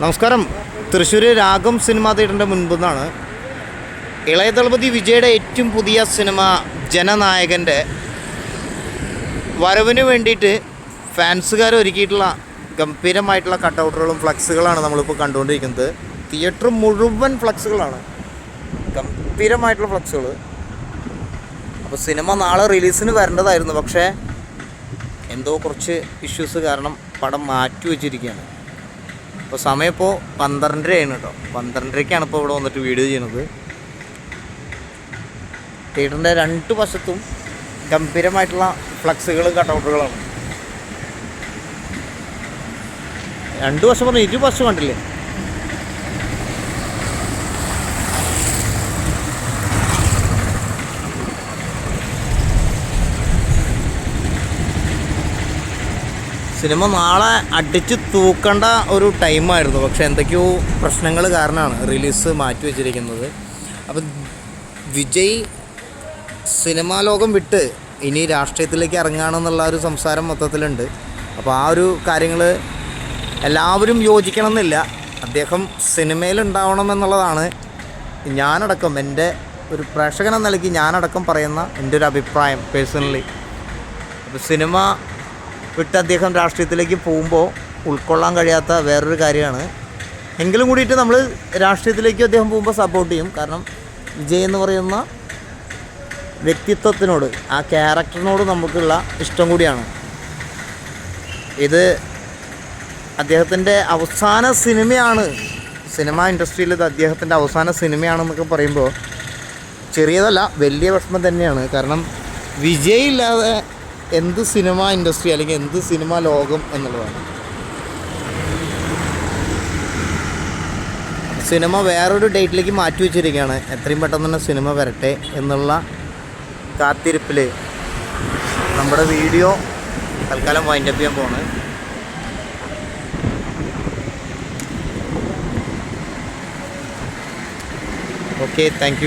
നമസ്കാരം. തൃശ്ശൂർ രാഗം സിനിമ തിയേറ്ററിന്റെ മുൻപിൽ നിന്നാണ് ഇളയ ദളപതി വിജയുടെ ഏറ്റവും പുതിയ സിനിമ ജനനായകന്റെ വരവിന് വേണ്ടിയിട്ട് ഫാൻസുകാർ ഒരുക്കിയിട്ടുള്ള ഗംഭീരമായിട്ടുള്ള കട്ടൗട്ടുകളും ഫ്ലക്സുകളാണ് നമ്മളിപ്പോൾ കണ്ടുകൊണ്ടിരിക്കുന്നത്. തിയേറ്റർ മുഴുവൻ ഫ്ലക്സുകളാണ്. ഗംഭീരമായിട്ടുള്ള ഫ്ലക്സുകൾ അപ്പോൾ സിനിമ നാളെ റിലീസിന് വരേണ്ടതായിരുന്നു. പക്ഷേ എന്തോ കുറച്ച് ഇഷ്യൂസ് കാരണം പടം മാറ്റി വെച്ചിരിക്കുകയാണ്. അപ്പോൾ സമയം ഇപ്പോൾ പന്ത്രണ്ടരയാണ് കേട്ടോ. പന്ത്രണ്ടരയ്ക്കാണ് ഇപ്പോൾ ഇവിടെ വന്നിട്ട് വീഡിയോ ചെയ്യുന്നത്. തിയേറ്ററിന്റെ രണ്ട് വശത്തും ഗംഭീരമായിട്ടുള്ള ഫ്ലക്സുകളും കട്ടൗട്ടുകളാണ്. രണ്ട് വശം പറഞ്ഞു ഇരു വശം കണ്ടില്ലേ? സിനിമ നാളെ അടിച്ച് തൂക്കേണ്ട ഒരു ടൈമായിരുന്നു പക്ഷെ എന്തൊക്കെയോ പ്രശ്നങ്ങൾ കാരണമാണ് റിലീസ് മാറ്റി വെച്ചിരിക്കുന്നത്. അപ്പം വിജയ് സിനിമാ ലോകം വിട്ട് ഇനി രാഷ്ട്രീയത്തിലേക്ക് ഇറങ്ങുകയാണെന്നുള്ള ഒരു സംസാരം മൊത്തത്തിലുണ്ട്. അപ്പോൾ ആ ഒരു കാര്യങ്ങൾ എല്ലാവരും യോജിക്കണമെന്നില്ല. അദ്ദേഹം സിനിമയിൽ ഉണ്ടാവണം എന്നുള്ളതാണ് ഞാനടക്കം എന്റെ ഒരു പ്രേക്ഷകൻ എന്ന നിലയ്ക്ക് ഞാനടക്കം പറയുന്ന എന്റെ ഒരു അഭിപ്രായം പേഴ്സണലി അപ്പോൾ സിനിമ വിട്ട് അദ്ദേഹം രാഷ്ട്രീയത്തിലേക്ക് പോകുമ്പോൾ ഉൾക്കൊള്ളാൻ കഴിയാത്ത വേറൊരു കാര്യമാണ്. എങ്കിലും കൂടിയിട്ട് നമ്മൾ രാഷ്ട്രീയത്തിലേക്ക് അദ്ദേഹം പോകുമ്പോൾ സപ്പോർട്ട് ചെയ്യും. കാരണം വിജയ് എന്ന് പറയുന്ന വ്യക്തിത്വത്തിനോട് ആ ക്യാരക്ടറിനോട് നമുക്കുള്ള ഇഷ്ടം കൂടിയാണ്. ഇത് അദ്ദേഹത്തിന്റെ അവസാന സിനിമയാണ്. സിനിമ ഇൻഡസ്ട്രിയിൽ ഇത് അദ്ദേഹത്തിന്റെ അവസാന സിനിമയാണെന്നൊക്കെ പറയുമ്പോൾ ചെറിയതല്ല വലിയ വിഷമം തന്നെയാണ്. കാരണം വിജയ് ഇല്ലാതെ എന്ത് സിനിമ ഇൻഡസ്ട്രി അല്ലെങ്കിൽ എന്ത് സിനിമ ലോകം എന്നുള്ളതാണ്. സിനിമ വേറൊരു ഡേറ്റിലേക്ക് മാറ്റി വെച്ചിരിക്കുകയാണ്. എത്രയും പെട്ടെന്ന് തന്നെ സിനിമ വരട്ടെ എന്നുള്ള കാത്തിരിപ്പിൽ നമ്മുടെ വീഡിയോ തൽക്കാലം വൈൻഡപ്പ് ചെയ്യാൻ പോണ് ഓക്കെ താങ്ക്